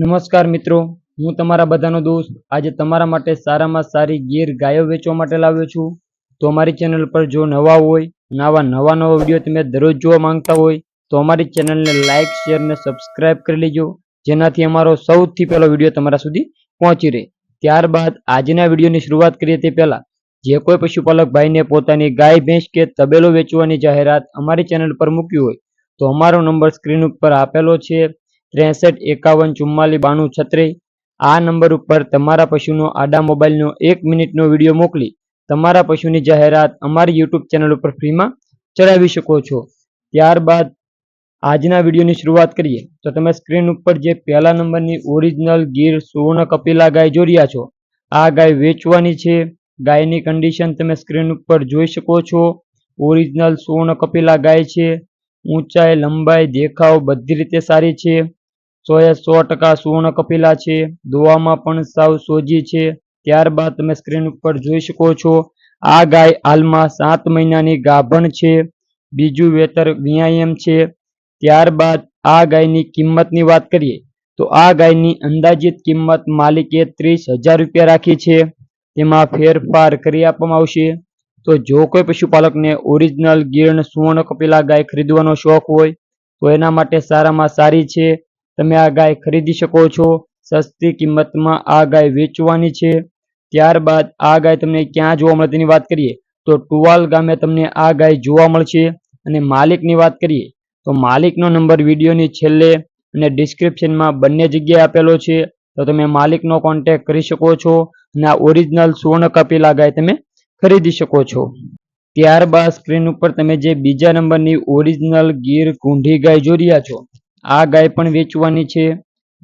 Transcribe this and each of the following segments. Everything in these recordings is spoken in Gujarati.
નમસ્કાર મિત્રો, હું તમારા બધાનો દોસ્ત આજે તમારા માટે સારામાં સારી ગીર ગાયો વેચવા માટે લાવ્યો છું. તો અમારી ચેનલ પર જો નવા હોય અને આવા નવા નવા વીડિયો તમે દરરોજ જોવા માંગતા હોય, તો અમારી ચેનલને લાઇક શેર ને સબસ્ક્રાઇબ કરી લેજો, જેનાથી અમારો સૌથી પહેલો વીડિયો તમારા સુધી પહોંચી રહે. ત્યારબાદ આજના વિડીયોની શરૂઆત કરીએ તે પહેલાં, જે કોઈ પશુપાલક ભાઈને પોતાની ગાય, ભેંસ કે તબેલો વેચવાની જાહેરાત અમારી ચેનલ પર મૂકી હોય, તો અમારો નંબર સ્ક્રીન ઉપર આપેલો છે. ત્રેસઠ, એકાવન, ચુમ્માલીસ, બાણું, છત્રીસ. આ નંબર ઉપર તમારા પશુનો આડા મોબાઈલનો એક મિનિટનો વીડિયો મોકલી તમારા પશુની જાહેરાત અમારી યુટ્યુબ ચેનલ ઉપર ફ્રીમાં ચડાવી શકો છો. ત્યારબાદ આજના વિડીયોની શરૂઆત કરીએ. તો તમે સ્ક્રીન ઉપર જે પહેલા નંબરની ઓરિજિનલ ગીર સુવર્ણ કપિલા ગાય જોઈ રહ્યા છો, આ ગાય વેચવાની છે. ગાયની કન્ડિશન તમે સ્ક્રીન ઉપર જોઈ શકો છો. ઓરિજિનલ સુવર્ણ કપિલા ગાય છે. ઊંચાઈ, લંબાઈ, દેખાવ બધી રીતે સારી છે. સો એ સો ટકા સુવર્ણ કપિલા છે. દોવામાં પણ સાવ સોજી છે. ત્યારબાદ તમે સ્ક્રીન ઉપર જોઈ શકો છો, આ ગાય હાલમાં સાત મહિનાની ગાભણ છે. બીજું વેતર વ્યાયામ છે. ત્યારબાદ આ ગાયની કિંમતની વાત કરીએ, તો આ ગાયની અંદાજિત કિંમત માલિકે ત્રીસ હજાર રૂપિયા રાખી છે. તેમાં ફેરફાર કરી આપવામાં આવશે. તો જો કોઈ પશુપાલકને ઓરિજિનલ ગીરણ સુવર્ણ કપિલા ગાય ખરીદવાનો શોખ હોય, તો એના માટે સારામાં સારી છે. તમે આ ગાય ખરીદી શકો છો. સસ્તી કિંમતમાં આ ગાય વેચવાની છે. ત્યારબાદ આ ગાય તમને ક્યાં જોવા મળે તેની વાત કરીએ, તો ટુવાલ ગામે તમને આ ગાય જોવા મળશે. અને માલિકની વાત કરીએ, તો માલિકનો નંબર વિડીયોની છેલ્લે અને ડિસ્ક્રિપ્શનમાં બંને જગ્યાએ આપેલો છે. તો તમે માલિકનો કોન્ટેક્ટ કરી શકો છો અને આ ઓરિજિનલ સુવર્ણ કપિલા ગાય તમે ખરીદી શકો છો. ત્યારબાદ સ્ક્રીન ઉપર તમે જે બીજા નંબરની ઓરિજિનલ ગીર કુંઢી ગાય જોઈ રહ્યા છો આ ગાય પણ વેચવાની છે.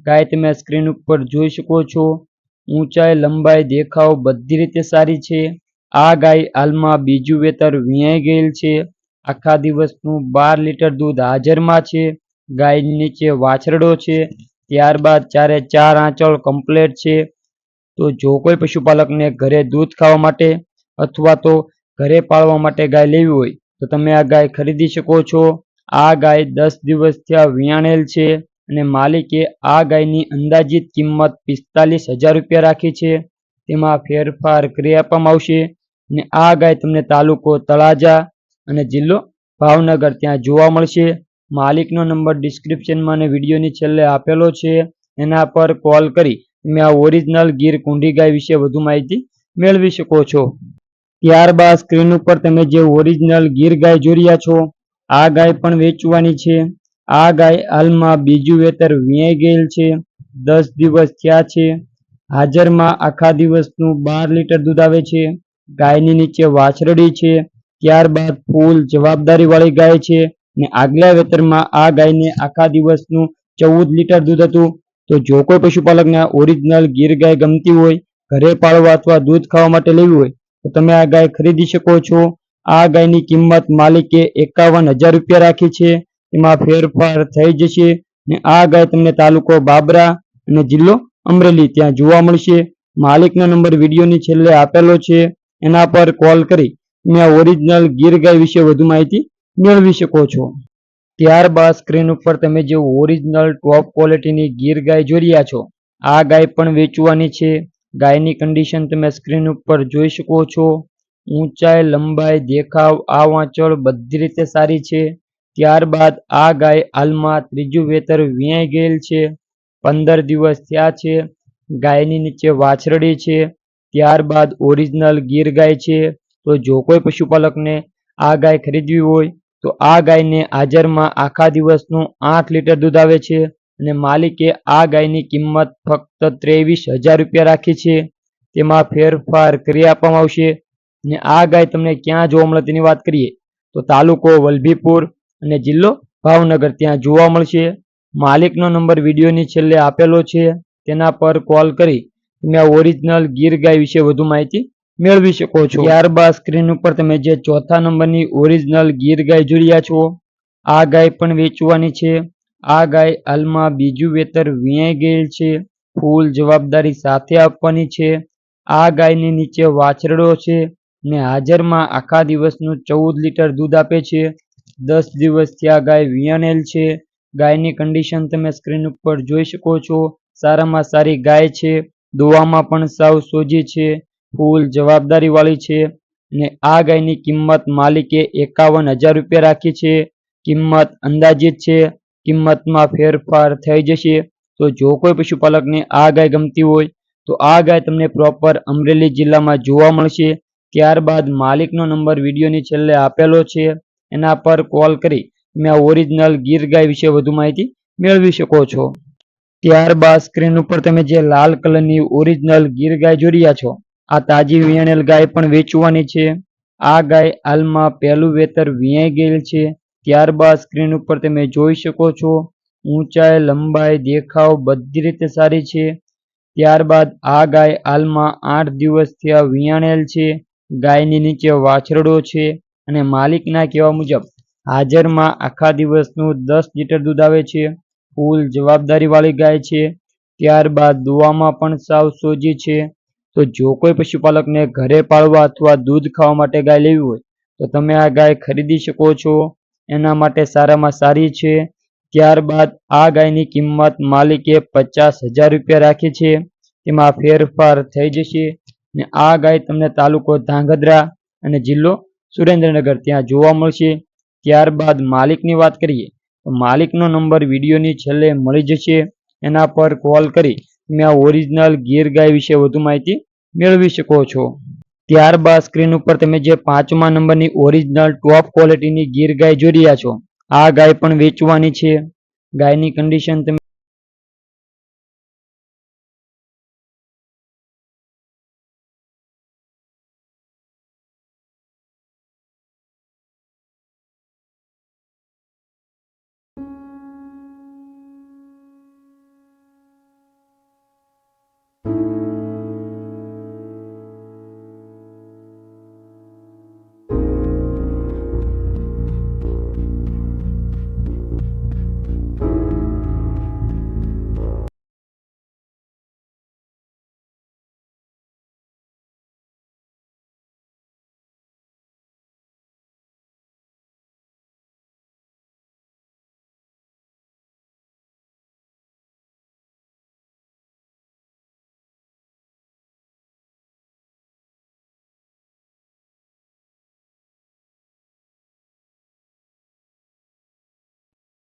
ગાય તમે સ્ક્રીન ઉપર જોઈ શકો છો. ઊંચાઈ, લંબાઈ, દેખાવ બધી રીતે સારી છે. આ ગાય હાલમાં બીજું વેતર વિયાઈ ગયેલ છે. આખા દિવસનું બાર લીટર દૂધ હાજરમાં છે. ગાયની નીચે વાછરડો છે. ત્યારબાદ ચારે ચાર આંચળ કમ્પ્લેટ છે. તો જો કોઈ પશુપાલકને ઘરે દૂધ ખાવા માટે અથવા તો ઘરે પાળવા માટે ગાય લેવી હોય, તો તમે આ ગાય ખરીદી શકો છો. આ ગાય દસ દિવસ થયા વિયાણેલ છે અને માલિકે આ ગાયની અંદાજિત કિંમત પિસ્તાલીસ હજાર રૂપિયા રાખી છે. તેમાં ફેરફાર કરી આપવામાં આવશે અને આ ગાય તમને તાલુકો તળાજા અને જિલ્લો ભાવનગર ત્યાં જોવા મળશે. માલિકનો નંબર ડિસ્ક્રિપ્શનમાં અને વિડીયોની છેલ્લે આપેલો છે. એના પર કોલ કરી તમે આ ઓરિજિનલ ગીર કુંડી ગાય વિશે વધુ માહિતી મેળવી શકો છો. ત્યારબાદ સ્ક્રીન ઉપર તમે જે ઓરિજિનલ ગીર ગાય જોઈ રહ્યા છો આ ગાય પણ વેચવાની છે. આ ગાય હાલમાં બીજું વેતર વિયાઈ ગયેલ છે. દસ દિવસ થયા છે. હાજરમાં આખા દિવસનું બાર લીટર દૂધ આવે છે. ગાયની નીચે વાછરડી છે. ત્યારબાદ ફૂલ જવાબદારીવાળી ગાય છે ને આગલા વેતરમાં આ ગાયને આખા દિવસનું ચૌદ લીટર દૂધ હતું. તો જો કોઈ પશુપાલકને ઓરિજિનલ ગીર ગાય ગમતી હોય, ઘરે પાળવા અથવા દૂધ ખાવા માટે લેવી હોય, તો તમે આ ગાય ખરીદી શકો છો. આ ગાયની કિંમત માલિકે એકાવન હજાર રૂપિયા રાખી છે. એમાં ફેરફાર થઈ જશે ને આ ગાય તમને તાલુકો બાબરા અને જિલ્લો અમરેલી ત્યાં જોવા મળશે. માલિકનો નંબર વિડીયોની છેલ્લે આપેલો છે. એના પર કોલ કરી તમે આ ઓરિજિનલ ગીર ગાય વિશે વધુ માહિતી મેળવી શકો છો. ત્યારબાદ સ્ક્રીન ઉપર તમે જે ઓરિજિનલ ટોપ ક્વોલિટીની ગીર ગાય જોઈ રહ્યા છો, આ ગાય પણ વેચવાની છે. ગાયની કન્ડિશન તમે સ્ક્રીન ઉપર જોઈ શકો છો. ઊંચાઈ, લંબાઈ, દેખાવ આ વાંચળ બધી રીતે સારી છે. ત્યારબાદ આ ગાય હાલમાં ત્રીજું વેતર વીણાઈ ગયેલ છે. પંદર દિવસ થયા છે. ગાયની નીચે વાછરડી છે. ત્યારબાદ ઓરિજિનલ ગીર ગાય છે. તો જો કોઈ પશુપાલકને આ ગાય ખરીદવી હોય, તો આ ગાયને હાજરમાં આખા દિવસનું આઠ લીટર દૂધ આવે છે અને માલિકે આ ગાયની કિંમત ફક્ત ત્રેવીસ હજાર રૂપિયા રાખી છે. તેમાં ફેરફાર કરી આપવામાં આવશે. અને આ ગાય તમને ક્યાં જોવા મળે તેની વાત કરીએ. તો તાલુકો વલભીપુર અને જિલ્લો ભાવનગર. ત્યાં જોવા મળશે. માલિકનો નંબર વિડીયોની છેલ્લે આપેલો છે. તેના પર કોલ કરી તમે આ ઓરિજિનલ ગીર ગાય વિશે વધુ માહિતી મેળવી શકો છો. ત્યારબાદ સ્ક્રીન ઉપર તમે જે ચોથા નંબરની ઓરિજિનલ ગીર ગાય રહ્યા છો, આ ગાય પણ વેચવાની છે. આ ગાય હાલમાં બીજું વેતર વીણાઈ ગયેલ છે. ફૂલ જવાબદારી સાથે આપવાની છે. આ ગાયની નીચે વાછરડો છે. ને હાજરમાં આખા દિવસનું ચૌદ લીટર દૂધ આપે છે. દસ દિવસથી આ ગાય વીએનએલ છે. ગાયની કન્ડિશન તમે સ્ક્રીન ઉપર જોઈ શકો છો. સારામાં સારી ગાય છે. દોવામાં પણ સાવ સોજી છે. ફૂલ જવાબદારીવાળી છે. ને આ ગાયની કિંમત માલિકે એકાવન હજાર રૂપિયા રાખી છે. કિંમત અંદાજિત છે. કિંમતમાં ફેરફાર થઈ જશે. તો જો કોઈ પશુપાલકને આ ગાય ગમતી હોય, તો આ ગાય તમને પ્રોપર અમરેલી જિલ્લામાં જોવા મળશે. ત્યારબાદ માલિકનો નંબર વિડીયોની છેલ્લે આપેલો છે. એના પર કોલ કરી તમે આ ઓરિજિનલ ગીર ગાય વિશે વધુ માહિતી મેળવી શકો છો. ત્યારબાદ સ્ક્રીન ઉપર તમે જે લાલ કલરની ઓરિજિનલ ગીર ગાય જોઈ રહ્યા છો, આ તાજી વિયાણેલ ગાય પણ વેચવાની છે. આ ગાય હાલમાં પહેલું વેતર વિયાઈ ગયેલ છે. ત્યારબાદ સ્ક્રીન ઉપર તમે જોઈ શકો છો, ઊંચાઈ, લંબાઈ, દેખાવ બધી રીતે સારી છે. ત્યારબાદ આ ગાય હાલમાં આઠ દિવસથી આ વિયાણેલ છે. ગાયની નીચે વાછરડો છે અને માલિકના કહેવા મુજબ હાજરમાં આખા દિવસનું દસ લીટર દૂધ આવે છે. ફૂલ જવાબદારીવાળી ગાય છે. ત્યારબાદ દુવામાં પણ સાવ સોજી છે. તો જો કોઈ પશુપાલકને ઘરે પાળવા અથવા દૂધ ખાવા માટે ગાય લેવી હોય, તો તમે આ ગાય ખરીદી શકો છો. એના માટે સારામાં સારી છે. ત્યારબાદ આ ગાયની કિંમત માલિકે પચાસ હજાર રૂપિયા રાખી છે. તેમાં ફેરફાર થઈ જશે. ને આ ગાય તમને તાલુકો ધાંગધ્રા અને જિલ્લો સુરેન્દ્રનગર ત્યાં જોવા મળશે. ત્યારબાદ માલિકની વાત કરીએ, તો માલિકનો નંબર વિડીયોની છેલ્લે મળી જશે. એના પર કોલ કરી તમે આ ઓરિજિનલ ગીર ગાય વિશે વધુ માહિતી મેળવી શકો છો. ત્યારબાદ સ્ક્રીન ઉપર તમે જે પાંચમા નંબરની ઓરિજિનલ ટોપ ક્વોલિટીની ગીર ગાય જોઈ રહ્યા છો, આ ગાય પણ વેચવાની છે. ગાયની કન્ડિશન તમે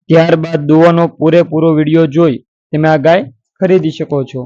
ત્યારબાદ દુવાનો પૂરેપૂરો વીડિયો જોઈ તમે આ ગાય ખરીદી શકો છો.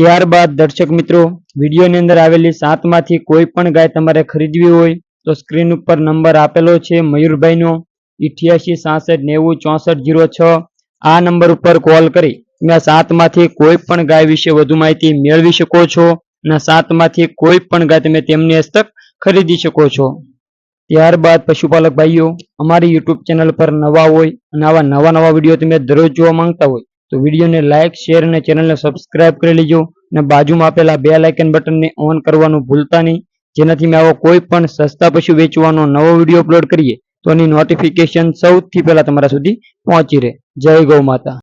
ત્યારબાદ દર્શક મિત્રો, વિડીયોની અંદર આવેલી સાતમાંથી કોઈ પણ ગાય તમારે ખરીદવી હોય, તો સ્ક્રીન ઉપર નંબર આપેલો છે મયુરભાઈનો, ઇઠ્યાસી, સાસઠ, નેવું, ચોસઠ, જીરો છ. આ નંબર ઉપર કોલ કરી તમે સાતમાંથી કોઈ પણ ગાય વિશે વધુ માહિતી મેળવી શકો છો અને સાતમાંથી કોઈ પણ ગાય તમે તેમની હસ્તક ખરીદી શકો છો. ત્યારબાદ પશુપાલક ભાઈઓ, અમારી યુટ્યુબ ચેનલ પર નવા હોય અને આવા નવા નવા વીડિયો તમે દરરોજ જોવા માંગતા હોય તો વિડીયોને લાઇક શેર અને ચેનલને સબસ્ક્રાઇબ કરી લેજો અને બાજુમાં આપેલા બે લાઇકન બટનને ઓન કરવાનું ભૂલતા નહીં. જેનાથી મેં આવો કોઈ પણ સસ્તા પશુ વેચવાનો નવો વીડિયો અપલોડ કરીએ તો એની નોટિફિકેશન સૌથી પહેલા તમારા સુધી પહોંચી રહે. જય ગૌ માતા.